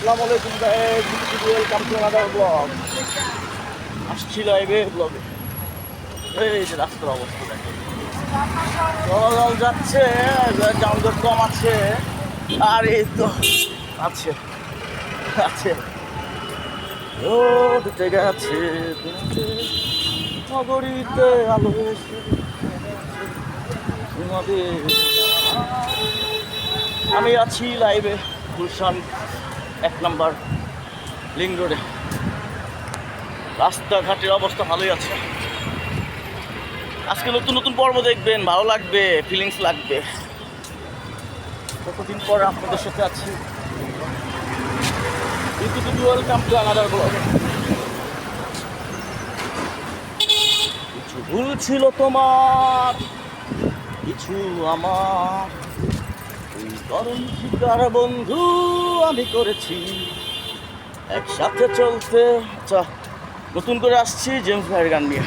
আসসালামু আলাইকুম guys welcome to another blog আসছি লাইভে ব্লগে এই যে রাস্তার অবস্থা দেখো চলাচল যাচ্ছে, যানজট কম আছে। আর এই তো আছে আছে। রোদ জেগে আছে নগরীতে আলো আমি আছি লাইভে গুলশান। এক নম্বর লিং রোডে। রাস্তাঘাটের অবস্থা ভালোই আছে। আজকে নতুন নতুন পর্ব দেখবেন, ভালো লাগবে ফিলিংস লাগবে। কতদিন পর আপনাদের সাথে আছি? ওয়েলকাম টু আনাদার ব্লগ কিছু ভুল ছিল তোমার, কিছু আমার। করণ শিকার বন্ধু, আমি করেছি। একসাথে চলতে আচ্ছা নতুন করে আসছি জেমস ভাইয়ের গান নিয়ে।